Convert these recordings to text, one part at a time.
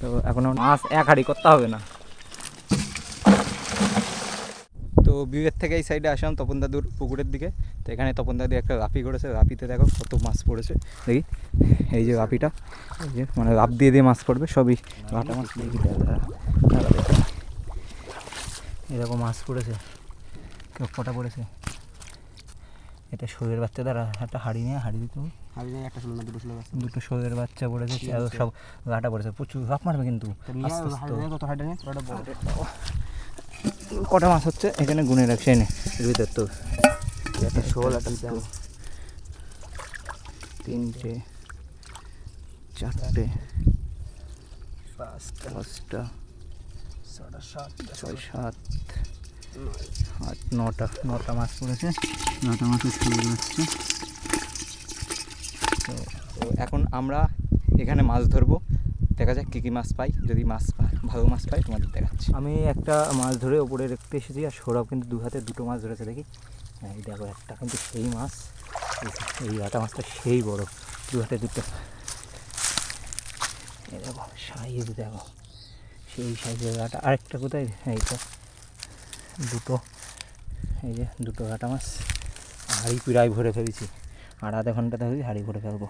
তো এখন মাছ এক হাঁড়ি করতে হবে না। তো বিয়ের থেকে এই সাইডে আসলাম তপন দাদুর পুকুরের দিকে। তো এখানে তপন দাদু একটা রাপি করেছে। রাপিতে দেখো কত মাছ পড়েছে। দেখি, এই যে রাপিটা এই যে মানে রাপ দিয়ে দিয়ে মাছ পড়বে, সবই ভাটা মাছ। এরকম মাছ পড়েছে কটা পড়েছে? এটা শরীরের বাচ্চা দ্বারা একটা হাড়ি নিয়ে হাড়ি দিতে হবে। আমি জানি একটা ষোলো দুটো ষোলো আছে দুটো শরীরের বাচ্চা পড়েছে। সব গাটা পড়েছে প্রচুর রাপ মারবে কিন্তু। কটা মাছ হচ্ছে? এখানে গুনে রাখছে এনে। এর ভিতর তো একটা শোল একটা তিনটে চারটে পাঁচটা পাঁচটা ছয় সাত। নটা নটা মাছ পড়েছে, নটা হচ্ছে তো এখন আমরা এখানে মাছ ধরবো। দেখা যাক কী কী মাছ পাই, যদি মাছ ভালো মাছ পাই তোমাদের দেখাচ্ছি। আমি একটা মাছ ধরে ওপরে রেখতে এসেছি, আর সৌরভ কিন্তু দু হাতে দুটো মাছ ধরেছে, দেখি। এই দেখো, একটা কিন্তু সেই মাছ, এই- রাটা মাছটা সেই বড়, দু হাতে দুটো। দেখো সাইজ দেখো, সেই সাইজের রাটা আরেকটা কোথায়? এইটা দুটো এই যে দুটো কাটা মাছ হাঁড়ি প্রায় ভরে ফেলেছি। আর আধা ঘণ্টা ধরে হাড়ি ভরে ফেলব।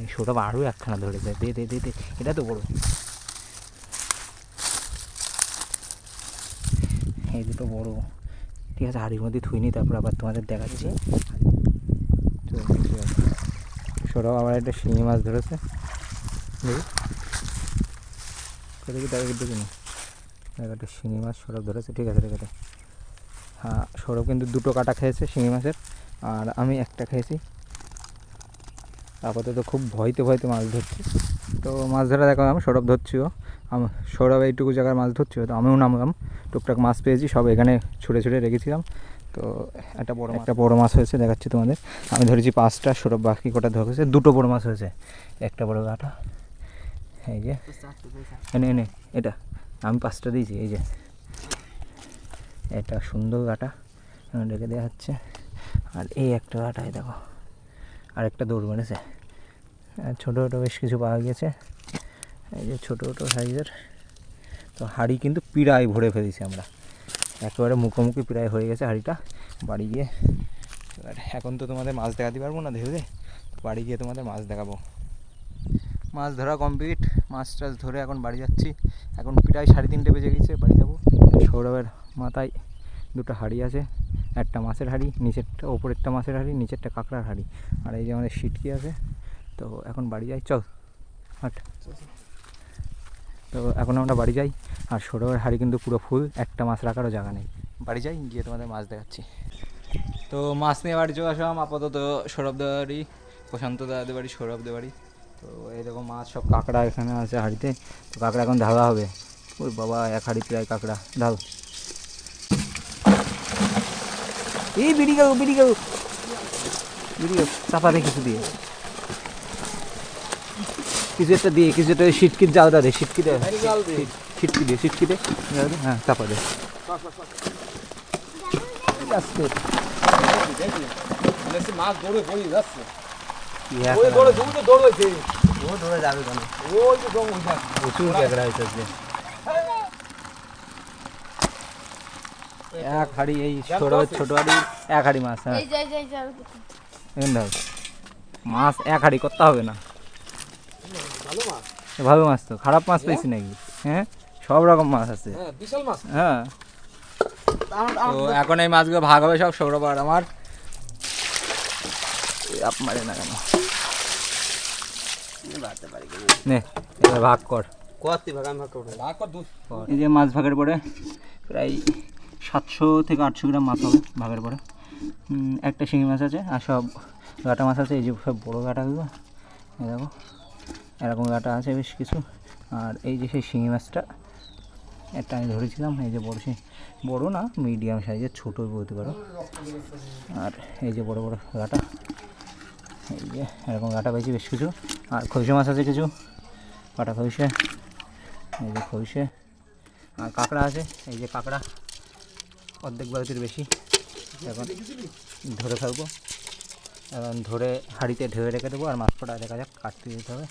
এই সৌরভ আরও একখানা ধরেছে। দে দে দে দে এটা তো বড়। এই দুটো বড়। ঠিক আছে হাঁড়ির মধ্যে থুইনি তারপর আবার তোমাদের দেখাচ্ছি। সৌরভ আবার একটা শিঙি মাছ ধরেছে। দেখি কোথায় কি দেখা দেখি না? দেখ একটা শিঙি মাছ সরব ধরেছে ঠিক আছে রেখে হ্যাঁ সৌরভ কিন্তু দুটো কাটা খেয়েছে শিঙি মাছের আর আমি একটা খেয়েছি। আপাতত খুব ভয়তে ভয়তে মাছ ধরছি। তো মাছ ধরা দেখলাম সৌরভ ধরছিও আম- সৌরভ এইটুকু জায়গায় মাছ ধরছিল তো আমিও নামলাম। টুকটাক মাছ পেয়েছি সব এখানে ছুঁড়ে ছুঁড়ে রেখেছিলাম। তো একটা বড় একটা বড় মাছ হয়েছে দেখাচ্ছি তোমাদের। আমি ধরেছি পাঁচটা সৌরভ বাকি কটা ধরেছে দুটো বড় মাছ হয়েছে। একটা বড় গাটা এই যে। এনে এনে এটা। আমি পাঁচটা দিয়েছি, এই যে। এটা সুন্দর গাটা ডেকে দেওয়া হচ্ছে। আর এই একটা গাটাই দেখো আর একটা দৌড় মেরেছে। ছোটো ছোটো বেশ কিছু পাওয়া গেছে এই যে ছোটো ছোটো সাইজের। তো হাঁড়ি কিন্তু পিড়ায় ভরে ফেলেছি আমরা। একেবারে মুখোমুখি প্রায় হয়ে গেছে হাঁড়িটা। বাড়ি গিয়ে, এবার এখন তো তোমাদের মাছ দেখাতে পারব না ধরে বাড়ি গিয়ে তোমাদের মাছ দেখাবো। মাছ ধরা কমপ্লিট মাছ টাছ ধরে এখন বাড়ি যাচ্ছি। এখন প্রায় সাড়ে তিনটে বেজে গেছে, বাড়ি যাব। সৌরভের মাথায় দুটো হাঁড়ি আছে, একটা মাছের হাঁড়ি, নিচেরটা, ওপরেরটা মাছের হাঁড়ি, নিচেরটা কাঁকড়ার হাঁড়ি। আর এই যে আমাদের সিটকি আছে, তো এখন বাড়ি যাই। চল, হাট। তো এখন আমরা বাড়ি যাই, আর সৌরভের হাঁড়ি কিন্তু পুরো ফুল, একটা মাছ রাখারও জায়গা নেই। বাড়ি যাই, গিয়ে তোমাদের মাছ দেখাচ্ছি। তো মাছ নিয়ে বাড়ি চলে আসলাম, আপাতত সৌরভ দেওয়ারি, প্রশান্ত দাদের বাড়ি, সৌরভ দেওয়ারি। তো এইরকম মাছ সব কাঁকড়া এখানে আছে হাঁড়িতে। তো কাঁকড়া এখন ঢালা হবে। ওই বাবা এক হাঁড়ি প্রায় কাঁকড়া। ঢাল। এই বিড়ি গেল বিড়ি গেল বিড়ি গেল চাপা দে কিছু দিয়ে। কিছু একটা দিয়ে কিছু একটা সিটকির জালটা দে সিটকি দে। সিটকি দে সিটকি দে। দে, হ্যাঁ চাপা দে। মাছ দৌড়ে পড়ে যাচ্ছে। ওই না। দৌড়ে দৌড়ে দৌড়েছে। ও ধরে যাবে কেন? ওই যে জঙ্গল যাচ্ছে প্রচুর ক্যাকড়া হয়েছে আজকে। এক হাড়ি এই সৌরভের ছোট হাড়ি এক হাড়ি মাছ হ্যাঁ। এক হাড়ি করতে হবে না। ভালো মাছ। তো খারাপ মাছ পেয়েছি নাকি? হ্যাঁ? সব রকম মাছ আছে। হ্যাঁ হ্যাঁ। তো এখন এই মাছগুলো ভাগ হবে সব সৌরভ আর আমার। আপ মারে না কেন? নে। এবার ভাগ কর। কত ভাগ আমি ভাগ করব? ভাগ কর দুধ এই যে মাছ ভাগের পরে প্রায় সাতশো থেকে আটশো গ্রাম মাছ হবে ভাগের পরে। একটা শিঙি মাছ আছে আর সব গাটা মাছ আছে এই যে সব বড়ো গাটাগুলো। এই দেখো এরকম গাটা আছে বেশ কিছু। আর এই যে সেই শিঙি মাছটা একটা আমি ধরেছিলাম এই যে বড় শিঙি। বড়ো না মিডিয়াম সাইজের ছোটোই বলতে পারো। আর এই যে বড় বড় গাটা এই যে, এরকম গাটা পাইছি বেশ কিছু। আর খৈশে মাছ আছে কিছু। কাটা খৈশে? এই যে খৈশে। আর কাঁকড়া আছে। এই যে কাঁকড়া। অর্ধেক বালতির বেশি। এখন ধরে থাকব এখন ধরে হাঁড়িতে ঢেউ রেখে দেবো। আর মাছ কটা দেখা যাক, কাটতে দিতে হবে।